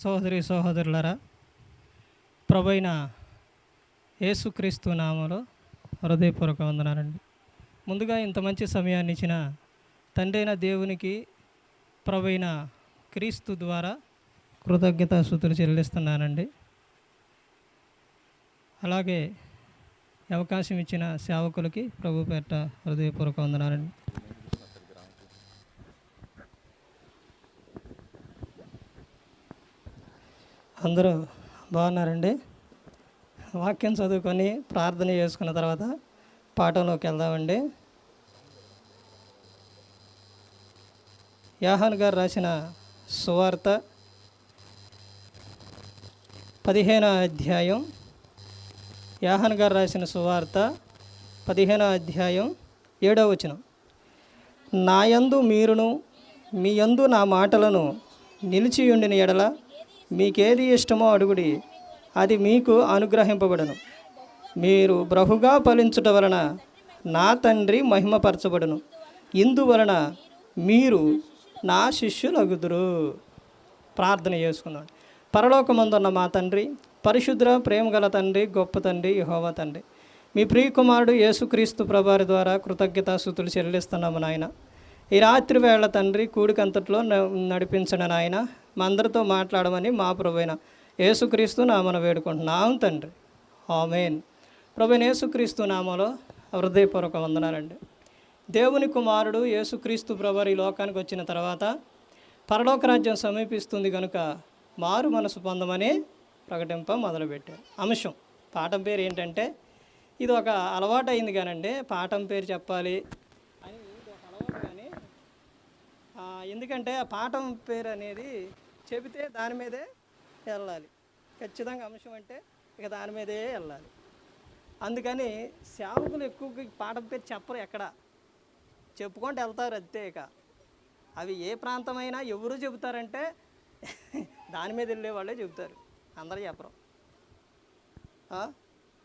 సోదరి సహోదరులరా ప్రభైన యేసుక్రీస్తు నామలో హృదయపూర్వక వందనాలండి. ముందుగా ఇంత మంచి సమయాన్ని ఇచ్చిన తండ్రైన దేవునికి ప్రభైన క్రీస్తు ద్వారా కృతజ్ఞతాస్థుతులు చెల్లిస్తున్నానండి. అలాగే అవకాశం ఇచ్చిన సేవకులకి ప్రభు పేట హృదయపూర్వక వందనాలండి. అందరూ బాగున్నారండి. వాక్యం చదువుకొని ప్రార్థన చేసుకున్న తర్వాత పాఠంలోకి వెళ్దామండి. యాహాన్ గారు రాసిన సువార్త పదిహేనో అధ్యాయం. యాహన్ గారు రాసిన సువార్త పదిహేనో అధ్యాయం ఏడో వచనం. నాయందు మీరును మీ యందు నా మాటలను నిలిచియుండిన ఎడల మీకేది ఇష్టమో అడుగుడి. అది మీకు అనుగ్రహింపబడను. మీరు బ్రహుగా ఫలించుట వలన నా తండ్రి మహిమపరచబడును. ఇందువలన మీరు నా శిష్యులగుదురు. ప్రార్థన చేసుకున్నాడు పరలోకమందున్న మా తండ్రి పరిశుద్ర ప్రేమ గల తండ్రి గొప్ప తండ్రి యెహోవా తండ్రి. మీ ప్రియకుమారుడు యేసుక్రీస్తు ప్రభారి ద్వారా కృతజ్ఞతాస్థుతులు చెల్లిస్తున్నాము నాయన. ఈ రాత్రి వేళ తండ్రి కూడికంతట్లో న- నడిపించండి నాయన మా అందరితో మాట్లాడమని మా ప్రభువైన యేసుక్రీస్తు నామను వేడుకుంటున్నాం తండ్రి. ఆమెన్. ప్రభువైన యేసుక్రీస్తు నామలో హృదయపూర్వక వందనాలండి. దేవుని కుమారుడు యేసుక్రీస్తు ప్రభు ఈ లోకానికి వచ్చిన తర్వాత పరలోక రాజ్యం సమీపిస్తుంది కనుక మారు మనసు పొందమని ప్రకటింప మొదలుపెట్టారు. అంశం పాఠం పేరు ఏంటంటే ఇది ఒక అలవాటు అయింది కానండి. పాఠం పేరు చెప్పాలి అని ఇది ఒక అలవాటు కానీ ఆ, ఎందుకంటే ఆ పాఠం పేరు అనేది చెబితే దాని మీదే వెళ్ళాలి. ఖచ్చితంగా అంశం అంటే ఇక దాని మీదే వెళ్ళాలి. అందుకని సేవకులు ఎక్కువగా పాఠం పేరు చెప్పరు ఎక్కడ. చెప్పుకుంటూ వెళ్తారు అంతే ఇక. అవి ఏ ప్రాంతమైనా ఎవరు చెబుతారంటే దాని మీద వెళ్ళే వాళ్ళే చెబుతారు. అందరూ చెప్పరు.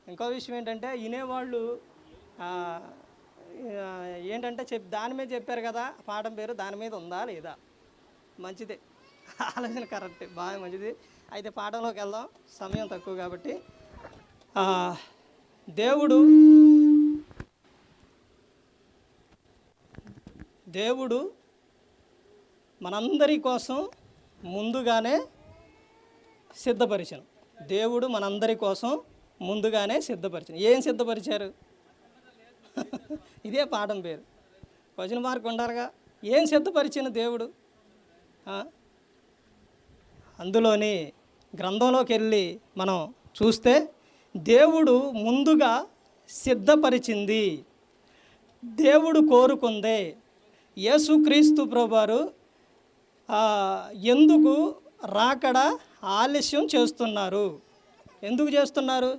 ఇంకో విషయం ఏంటంటే వినేవాళ్ళు ఏంటంటే చెప్ దాని మీద చెప్పారు కదా పాఠం పేరు దాని మీద ఉందా లేదా? మంచిదే. ఆలోచన కరెక్ట్ బాగా మంచిది. అయితే పాఠంలోకి వెళ్దాం. సమయం తక్కువ కాబట్టి. దేవుడు దేవుడు మనందరి కోసం ముందుగానే సిద్ధపరిచను దేవుడు మనందరి కోసం ముందుగానే సిద్ధపరిచను ఏం సిద్ధపరిచారు? ఇదే పాఠం పేరు. క్వశ్చన్ మార్క్ ఉండాలిగా. ఏం సిద్ధపరిచిన దేవుడు? అందులోని గ్రంథంలోకి వెళ్ళి మనం చూస్తే దేవుడు ముందుగా సిద్ధపరిచింది. దేవుడు కోరుకుందే. యేసుక్రీస్తు ప్రభువారు ఎందుకు రాకడ ఆలస్యం చేస్తున్నారు? ఎందుకు చేస్తున్నారు?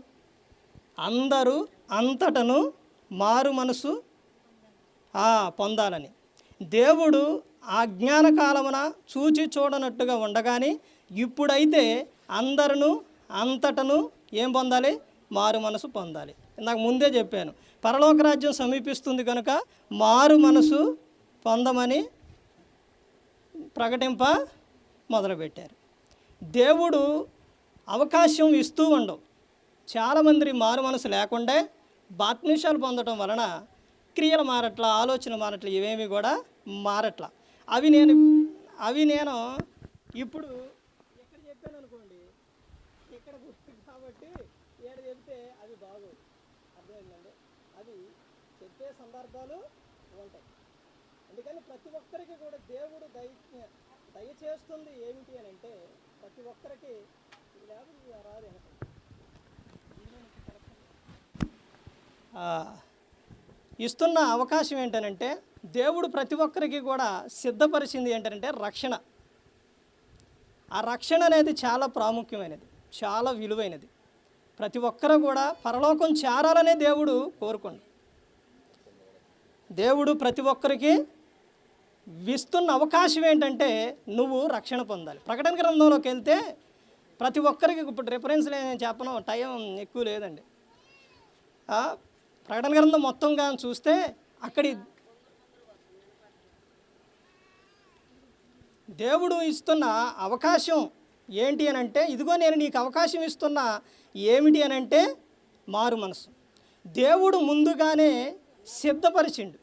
అందరూ అంతటను మారు మనసు పొందాలని. దేవుడు ఆ జ్ఞానకాలమున చూచి చూడనట్టుగా ఉండగానే ఇప్పుడైతే అందరును అంతటను ఏం పొందాలి? మారు మనసు పొందాలి. నాకు ముందే చెప్పాను. పరలోక రాజ్యం సమీపిస్తుంది కనుక మారు మనసు పొందమని ప్రకటింప మొదలుపెట్టారు. దేవుడు అవకాశం ఇస్తూ ఉండవు. చాలామంది మారు మనసు లేకుండా బాత్నిషాలు పొందడం వలన క్రియలు మారట్ల ఆలోచన మారట్ల ఇవేమి కూడా మారట్ల. అవి నేను అవి నేను ఇప్పుడు ఇక్కడ చెప్పాను అనుకోండి ఇక్కడ గుర్తు కాబట్టి ఇక్కడ చెప్తే అవి బాగోదు. అర్థమైందండి? అవి చెప్పే సందర్భాలు ఉంటాయి. అందుకని ప్రతి ఒక్కరికి కూడా దేవుడు దయ దయచేస్తుంది ఏమిటి అని అంటే ప్రతి ఒక్కరికి లేకపోతే రాదు అనుకుంటుంది ఇస్తున్న అవకాశం ఏంటనంటే దేవుడు ప్రతి ఒక్కరికి కూడా సిద్ధపరిచింది ఏంటంటే రక్షణ. ఆ రక్షణ అనేది చాలా ప్రాముఖ్యమైనది చాలా విలువైనది. ప్రతి ఒక్కరు కూడా పరలోకం చేరాలనే దేవుడు కోరుకోండి. దేవుడు ప్రతి ఒక్కరికి విస్తున్న అవకాశం ఏంటంటే నువ్వు రక్షణ పొందాలి. ప్రకటన గ్రంథంలోకి వెళ్తే ప్రతి ఒక్కరికి ఇప్పుడు రిఫరెన్స్ నేను చెప్పను టైం ఎక్కువ లేదండి. ప్రకటన గ్రంథం మొత్తం కానీ చూస్తే అక్కడి దేవుడు ఇస్తున్న అవకాశం ఏంటి అని అంటే ఇదిగో నేను నీకు అవకాశం ఇస్తున్నా ఏమిటి అని అంటే మారు మనసు. దేవుడు ముందుగానే సిద్ధపరిచిండు.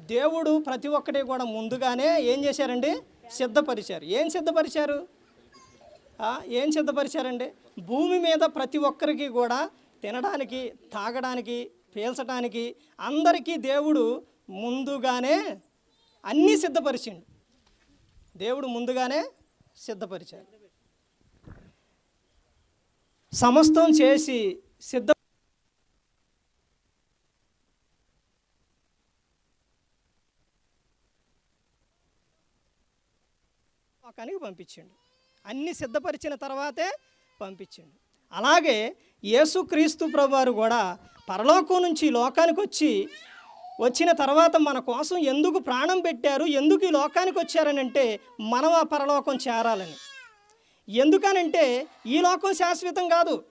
దేవుడు ప్రతి ఒక్కటి కూడా ముందుగానే ఏం చేశారండి? సిద్ధపరిచారు. ఏం సిద్ధపరిచారు? ఏం సిద్ధపరిచారండి? భూమి మీద ప్రతి ఒక్కరికి కూడా తినడానికి తాగడానికి పీల్చడానికి అందరికీ దేవుడు ముందుగానే అన్నీ సిద్ధపరిచిండు. దేవుడు ముందుగానే సిద్ధపరిచాడు. సమస్తం చేసి సిద్ధ లోకానికి పంపించిండు. అన్ని సిద్ధపరిచిన తర్వాతే పంపించిండు. అలాగే యేసుక్రీస్తు ప్రభువారు కూడా పరలోకం నుంచి ఈ లోకానికి వచ్చి వచ్చిన తర్వాత మన కోసం ఎందుకు ప్రాణం పెట్టారు? ఎందుకు ఈ లోకానికి వచ్చారనంటే మనం ఆ పరలోకం చేరాలని. ఎందుకనంటే ఈ లోకం శాశ్వతం కాదు.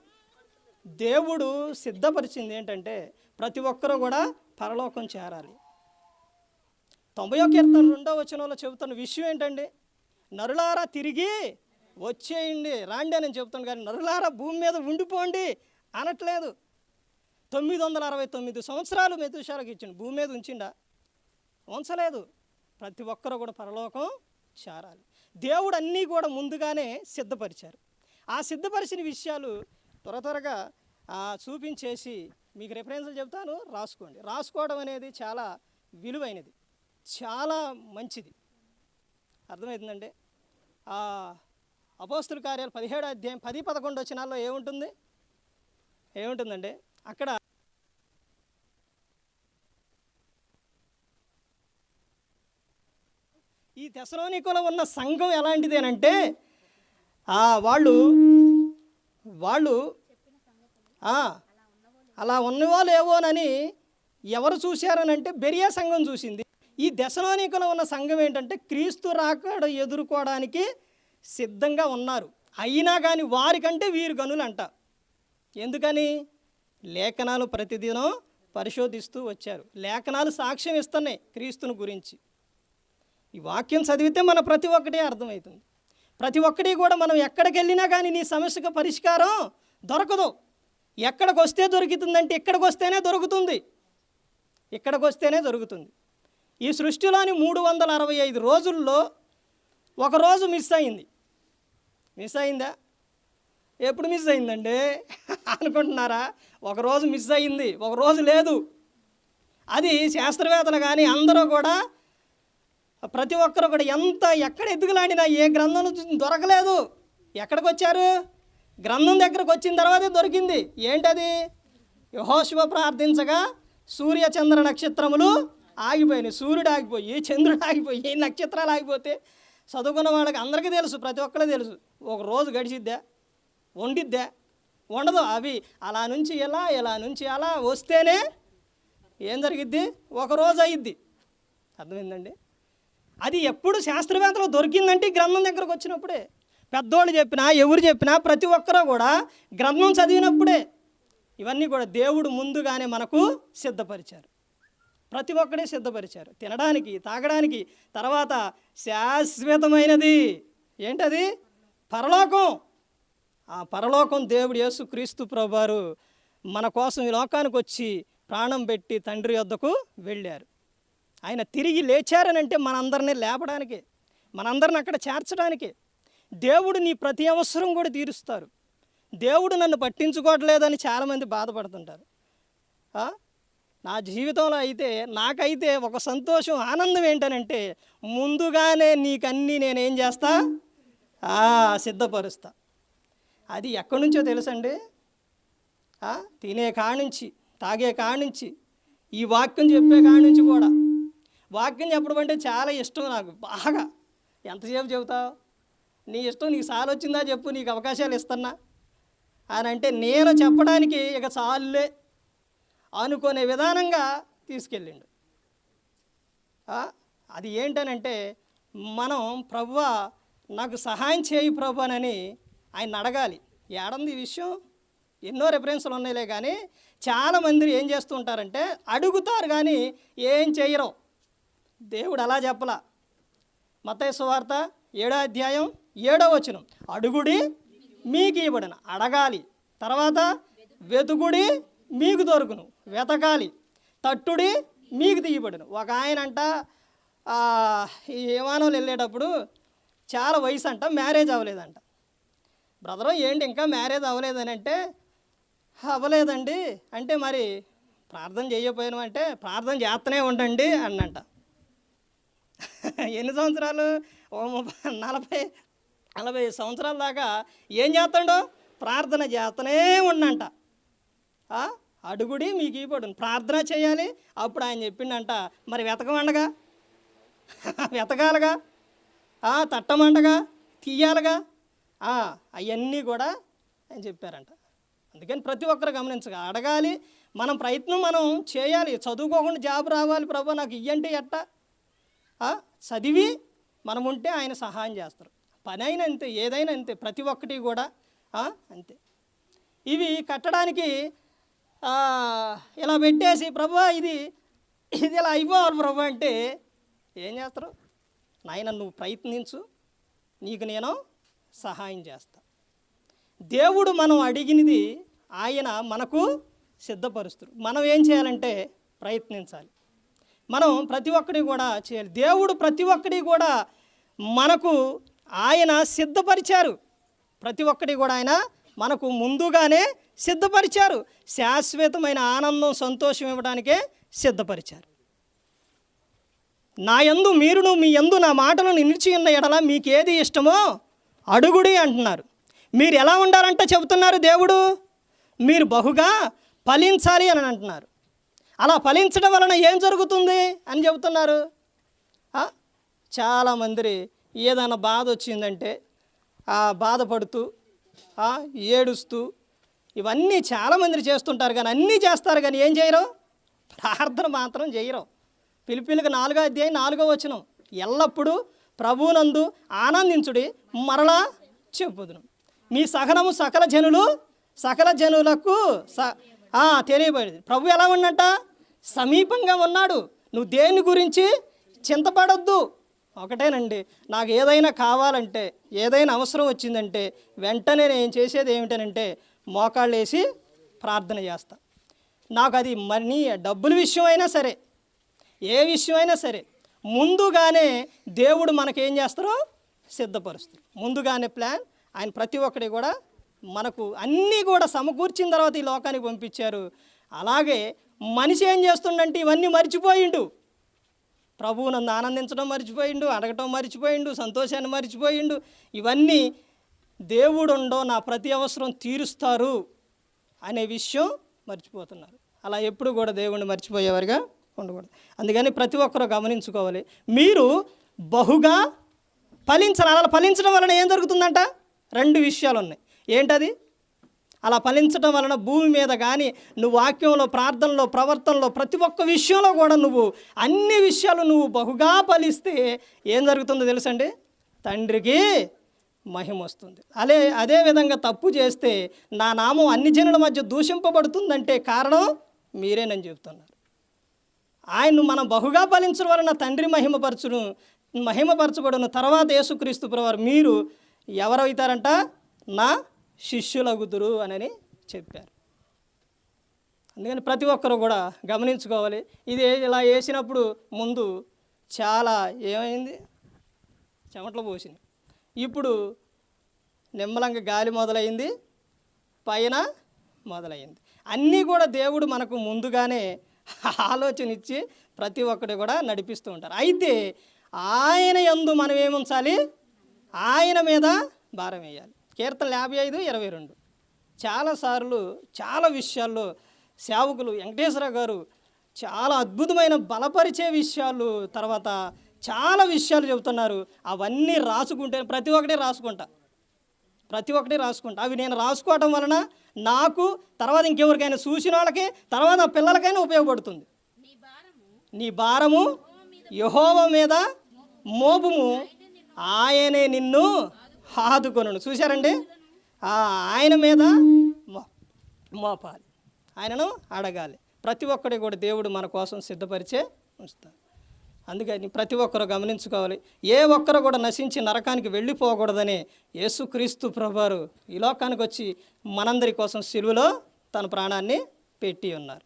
దేవుడు సిద్ధపరిచింది ఏంటంటే ప్రతి ఒక్కరూ కూడా పరలోకం చేరాలి. తొంభై ఒక కీర్తన రెండో వచనంలో చెబుతున్న విషయం ఏంటండి? నరులారా తిరిగి వచ్చేయండి రాండి అని చెప్తాను కానీ నరులారా భూమి మీద ఉండిపోండి అనట్లేదు. తొమ్మిది వందల అరవై తొమ్మిది సంవత్సరాలు మెతుషాలకు ఇచ్చిండు. భూమి మీద ఉంచిండా? ఉంచలేదు. ప్రతి ఒక్కరూ కూడా పరలోకం చేరాలి. దేవుడు అన్నీ కూడా ముందుగానే సిద్ధపరిచారు. ఆ సిద్ధపరిచిన విషయాలు త్వర త్వరగా చూపించేసి మీకు రిఫరెన్స్లు చెప్తాను రాసుకోండి. రాసుకోవడం అనేది చాలా విలువైనది. చాలా మంచిది. అర్థమవుతుందండి అపోస్తుల కార్యాలు పదిహేడు అధ్యాయం పది పదకొండు వచ్చినాల్లో ఏముంటుంది? ఏముంటుందండి? అక్కడ ఈ తెసలోనికలో ఉన్న సంఘం ఎలాంటిది అని అంటే ఆ, వాళ్ళు వాళ్ళు అలా ఉన్నవో లేవోనని ఎవరు చూశారనంటే బెరియా సంఘం చూసింది. ఈ దశలోనికలో ఉన్న సంఘం ఏంటంటే క్రీస్తు రాకడ ఎదుర్కోవడానికి సిద్ధంగా ఉన్నారు. అయినా కానీ వారికంటే వీరు గనులంట. ఎందుకని? లేఖనాలు ప్రతిదినం పరిశోధిస్తూ వచ్చారు. లేఖనాలు సాక్ష్యం ఇస్తున్నాయి క్రీస్తుని గురించి. ఈ వాక్యం చదివితే మన ప్రతి ఒక్కటి అర్థమవుతుంది. ప్రతి ఒక్కటి కూడా మనం ఎక్కడికి వెళ్ళినా కానీ నీ సమస్యకు పరిష్కారం దొరకదు. ఎక్కడికి వస్తే దొరుకుతుందంటే ఇక్కడికి వస్తేనే దొరుకుతుంది. ఇక్కడికి వస్తేనే దొరుకుతుంది. ఈ సృష్టిలోని మూడు వందల అరవై ఐదు రోజుల్లో ఒక రోజు మిస్ అయింది. మిస్ అయిందా? ఎప్పుడు మిస్ అయిందండి? అనుకుంటున్నారా? ఒకరోజు మిస్ అయింది ఒకరోజు లేదు. అది శాస్త్రవేత్తలు కానీ అందరూ కూడా ప్రతి ఒక్కరు కూడా ఎంత ఎక్కడ ఎదుగులాడినా ఏ గ్రంథం దొరకలేదు. ఎక్కడికి వచ్చారు గ్రంథం దగ్గరకు వచ్చిన తర్వాతే దొరికింది. ఏంటది? యహోశివ ప్రార్థించగా సూర్య చంద్ర నక్షత్రములు ఆగిపోయినాయి. సూర్యుడు ఆగిపోయి చంద్రుడు ఆగిపోయి నక్షత్రాలు ఆగిపోతే చదువుకున్న వాళ్ళకి అందరికీ తెలుసు ప్రతి ఒక్కరికి తెలుసు. ఒక రోజు గడిచిద్దా వండిద్దా ఉండదు అవి అలా నుంచి ఇలా ఇలా నుంచి అలా వస్తేనే ఏం జరిగిద్ది? ఒక రోజు అయ్యిద్ది అర్థమైందండి? అది ఎప్పుడు శాస్త్రవేత్తలు దొరికిందంటే గ్రంథం దగ్గరకు వచ్చినప్పుడే. పెద్దోళ్ళు చెప్పినా ఎవరు చెప్పినా ప్రతి ఒక్కరూ కూడా గ్రంథం చదివినప్పుడే ఇవన్నీ కూడా దేవుడు ముందుగానే మనకు సిద్ధపరిచారు. ప్రతి ఒక్కడే సిద్ధపరిచారు. తినడానికి తాగడానికి తర్వాత శాశ్వతమైనది. ఏంటది? పరలోకం. ఆ పరలోకం దేవుడు యేసు క్రీస్తు ప్రభువారు మన కోసం ఈ లోకానికి వచ్చి ప్రాణం పెట్టి తండ్రి వద్దకు వెళ్ళారు. ఆయన తిరిగి లేచారనంటే మనందరినీ లేపడానికి మనందరిని అక్కడ చేర్చడానికి దేవుడు నీ ప్రతి అవసరం కూడా తీరుస్తారు. దేవుడు నన్ను పట్టించుకోవట్లేదని చాలామంది బాధపడుతుంటారు. నా జీవితంలో అయితే నాకైతే ఒక సంతోషం ఆనందం ఏంటనంటే ముందుగానే నీకన్నీ నేనేం చేస్తా? ఆ, సిద్ధపరుస్తా. అది ఎక్కడి నుంచో తెలుసండి? తినే కానుంచి తాగే కానుంచి ఈ వాక్యం చెప్పే కానుంచి కూడా. వాక్యం చెప్పడం అంటే చాలా ఇష్టం నాకు బాగా. ఎంతసేపు చెబుతావు? నీ ఇష్టం నీకు సాలు వచ్చిందా చెప్పు నీకు అవకాశాలు ఇస్తున్నా? అని అంటే నేను చెప్పడానికి ఇక చాలులే. అనుకునే విధానంగా తీసుకెళ్ళిండు. అది ఏంటనంటే మనం ప్రభువ నాకు సహాయం చేయి ప్రభు అని ఆయన అడగాలి. ఏడంది విషయం? ఎన్నో రెఫరెన్స్లు ఉన్నాయిలే కానీ చాలామంది ఏం చేస్తూ ఉంటారంటే అడుగుతారు కానీ ఏం చేయరు. దేవుడు అలా చెప్పలా. మతేశ్వ వార్త ఏడో అధ్యాయం ఏడో వచనం. అడుగుడి మీకు ఇవ్వబడిన. అడగాలి. తర్వాత వెతుకుడి మీకు దొరుకును. వెతకాలి. తట్టుడి మీకు తీయబడును ఒక ఆయన అంట ఈ విమానంలో వెళ్ళేటప్పుడు చాలా వయసు అంట మ్యారేజ్ అవ్వలేదంట. బ్రదరు ఏంటి ఇంకా మ్యారేజ్ అవ్వలేదని అంటే అవ్వలేదండి. అంటే మరి ప్రార్థన చేయకపోయాను అంటే ప్రార్థన చేస్తూనే ఉండండి అన్నంట. ఎన్ని సంవత్సరాలు? ఓ ముప్పై నలభై నలభై సంవత్సరాల దాకా ఏం చేస్తాడో? ప్రార్థన చేస్తూనే ఉండంట. అడుగుడి మీకు ఇవ్వడు ప్రార్థన చేయాలి. అప్పుడు ఆయన చెప్పిండంట మరి వెతకమండగా? వెతకాలగా? తట్టమండగా? తీయాలగా? అవన్నీ కూడా ఆయన చెప్పారంట. అందుకని ప్రతి ఒక్కరు గమనించగా అడగాలి. మనం ప్రయత్నం మనం చేయాలి. చదువుకోకుండా జాబ్ రావాలి ప్రభు నాకు ఇయ్యంటే ఎట్టా? చదివి మనం ఉంటే ఆయన సహాయం చేస్తారు. పని అయినా అంతే ఏదైనా అంతే ప్రతి ఒక్కటి కూడా అంతే. ఇవి కట్టడానికి ఇలా పెట్టేసి ప్రభు ఇది ఇది ఇలా అయిపోవాలి ప్రభు అంటే ఏం చేస్తారు? నాయన నువ్వు ప్రయత్నించు నీకు నేను సహాయం చేస్తా. దేవుడు మనం అడిగినది ఆయన మనకు సిద్ధపరుస్తారు. మనం ఏం చేయాలంటే ప్రయత్నించాలి. మనం ప్రతి ఒక్కడి కూడా చేయాలి. దేవుడు ప్రతి ఒక్కడి కూడా మనకు ఆయన సిద్ధపరిచారు. ప్రతి ఒక్కటి కూడా ఆయన మనకు ముందుగానే సిద్ధపరిచారు. శాశ్వతమైన ఆనందం సంతోషం ఇవ్వడానికే సిద్ధపరిచారు. నా యందు మీరును మీ యందు నా మాటలను నిలిచి ఉన్న ఎడల మీకు ఏది ఇష్టమో అడుగుడి అంటున్నారు. మీరు ఎలా ఉండాలంటే చెబుతున్నారు దేవుడు? మీరు బహుగా ఫలించాలి అని అంటున్నారు. అలా ఫలించడం వలన ఏం జరుగుతుంది అని చెబుతున్నారు. చాలామంది ఏదైనా బాధ వచ్చిందంటే ఆ బాధపడుతూ ఏడుస్తూ. ఇవన్నీ చాలామంది చేస్తుంటారు కానీ అన్నీ చేస్తారు కానీ ఏం చేయరు? ప్రార్థన మాత్రం చేయరు. పిలిపిలికి నాలుగో అధ్యాయం నాలుగో వచనం. ఎల్లప్పుడూ ప్రభువునందు ఆనందించుడి మరలా చెప్పుదును. మీ సహనము సకల జనులు సకల జనులకు స తెలియబడింది. ప్రభు ఎలా ఉన్నట్ట సమీపంగా ఉన్నాడు. నువ్వు దేని గురించి చింతపడొద్దు. ఒకటేనండి నాకు ఏదైనా కావాలంటే ఏదైనా అవసరం వచ్చిందంటే వెంటనే నేను చేసేది ఏమిటనంటే మోకాళ్ళు వేసి ప్రార్థన చేస్తా. నాకు అది మనీ డబ్బుల విషయం అయినా సరే ఏ విషయమైనా సరే ముందుగానే దేవుడు మనకేం చేస్తారో సిద్ధపరుస్తారు ముందుగానే ప్లాన్ ఆయన ప్రతి ఒక్కటి కూడా మనకు అన్నీ కూడా సమకూర్చిన తర్వాత ఈ లోకానికి పంపించారు. అలాగే మనిషి ఏం చేస్తుండంటే ఇవన్నీ మర్చిపోయిండు. ప్రభువు నన్ను ఆనందించడం మర్చిపోయిండు అడగటం మర్చిపోయిండు సంతోషాన్ని మర్చిపోయిండు. ఇవన్నీ దేవుడుండో నా ప్రతి అవసరం తీరుస్తారు అనే విషయం మర్చిపోతున్నారు. అలా ఎప్పుడు కూడా దేవుణ్ణి మర్చిపోయేవారుగా ఉండకూడదు. అందుకని ప్రతి ఒక్కరూ గమనించుకోవాలి. మీరు బహుగా ఫలించాలి అలా ఫలించడం వలన ఏం జరుగుతుందంట? రెండు విషయాలు ఉన్నాయి ఏంటది? అలా ఫలించడం వలన భూమి మీద కానీ నువ్వు వాక్యంలో ప్రార్థనలో ప్రవర్తనలో ప్రతి ఒక్క విషయంలో కూడా నువ్వు అన్ని విషయాలు నువ్వు బహుగా ఫలిస్తే ఏం జరుగుతుందో తెలుసండి? తండ్రికి మహిమ వస్తుంది. అదే అదే విధంగా తప్పు చేస్తే నా నామం అన్ని జనుల మధ్య దూషింపబడుతుందంటే కారణం మీరేనని చెప్తున్నారు ఆయన్ను మనం బహుగా ఫలించడం వలన తండ్రి మహిమపరచును మహిమపరచబడును తర్వాత యేసుక్రీస్తు ప్రవారు మీరు ఎవరవుతారంట? నా శిష్యులగుదురు అని చెప్పారు. అందుకని ప్రతి ఒక్కరు కూడా గమనించుకోవాలి. ఇది ఇలా వేసినప్పుడు ముందు చాలా ఏమైంది? చెమటలు పోసింది ఇప్పుడు నిమ్మలంగా గాలి మొదలైంది పైన మొదలైంది. అన్నీ కూడా దేవుడు మనకు ముందుగానే ఆలోచన ఇచ్చి ప్రతి ఒక్కటి కూడా నడిపిస్తూ ఉంటారు. అయితే ఆయన యందు మనం ఏముంచాలి? ఆయన మీద భారం వేయాలి. కీర్తన యాభై ఐదు ఇరవై రెండు చాలాసార్లు చాలా విషయాల్లో సేవకులు వెంకటేశ్వర గారు చాలా అద్భుతమైన బలపరిచే విషయాలు తర్వాత చాలా విషయాలు చెబుతున్నారు. అవన్నీ రాసుకుంటే ప్రతి ఒక్కటి రాసుకుంటా. ప్రతి ఒక్కటి రాసుకుంటా. అవి నేను రాసుకోవటం వలన నాకు తర్వాత ఇంకెవరికైనా చూసిన వాళ్ళకి తర్వాత పిల్లలకైనా ఉపయోగపడుతుంది. నీ భారము యహోవ మీద మోపుము. ఆయనే నిన్ను ఆదుకొను చూశారండి? ఆయన మీద మో- మోపాలి. ఆయనను అడగాలి. ప్రతి ఒక్కడి కూడా దేవుడు మన కోసం సిద్ధపరిచే ఉంచుతాడు. అందుకని ప్రతి ఒక్కరు గమనించుకోవాలి. ఏ ఒక్కరు కూడా నశించి నరకానికి వెళ్ళిపోకూడదని యేసుక్రీస్తు ప్రభువారు ఈ లోకానికి వచ్చి మనందరి కోసం సిలువలో తన ప్రాణాన్ని పెట్టి ఉన్నారు.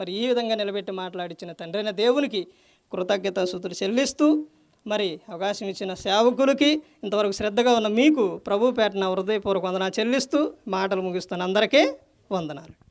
మరి ఈ విధంగా నిలబెట్టి మాట్లాడించిన తండ్రైన దేవునికి కృతజ్ఞత సూతులు చెల్లిస్తూ మరి అవకాశం ఇచ్చిన సేవకులకి ఇంతవరకు శ్రద్ధగా ఉన్న మీకు ప్రభు పేటన హృదయపూర్వక వందన చెల్లిస్తూ మాటలు ముగిస్తున్న అందరికీ వందనాలు.